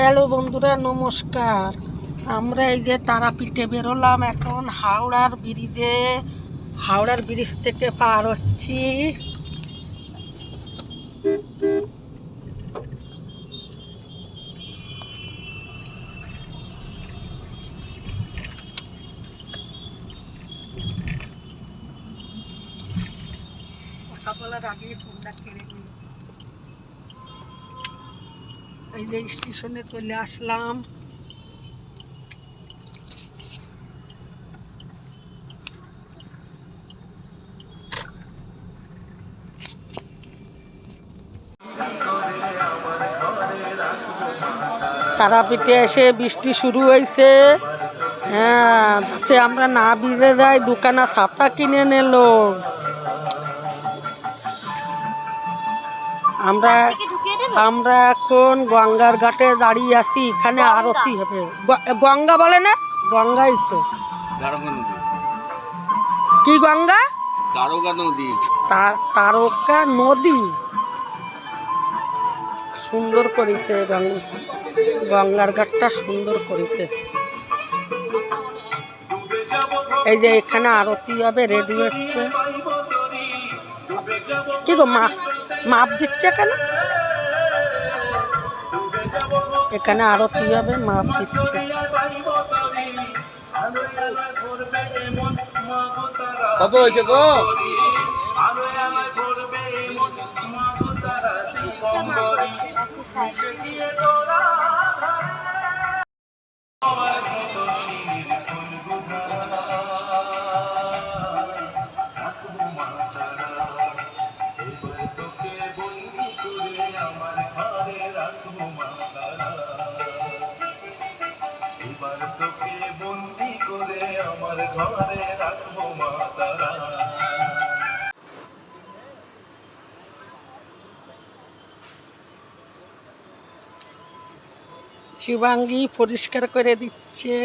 Hello বন্ধুরা, নমস্কার। আমরা এই যে তারাপীঠে বেরোলাম, এখন হাওড়ার ব্রিজে, হাওড়ার ব্রিজ থেকে পার হচ্ছি। কথা বলার আগেই ফোনটা কেড়ে নিই। এই স্টেশনে চলে আসলাম। তারাপীঠে এসে বৃষ্টি শুরু হয়েছে। হ্যাঁ যাতে আমরা না ভিজে যাই, দোকানে ছাতা কিনে নিল। আমরা আমরা এখন গঙ্গার ঘাটে দাঁড়িয়ে আছি এখানে আরতি হবে। গ- গঙ্গা বলে না? গঙ্গাই তো। কি গঙ্গা? দারোগা নদী। তা- তারকা নদী। সুন্দর করেছে গঙ্গার ঘাটটা সুন্দর করেছে। এই যে এখানে আরতি হবে রেডি হচ্ছে। কি গো মা মাপ দিচ্ছে কেন? এখানে আরতি হবে? মাপ দিচ্ছে কত হয়েছে গো? এবার শিবাঙ্গি পরিষ্কার করে দিচ্ছে।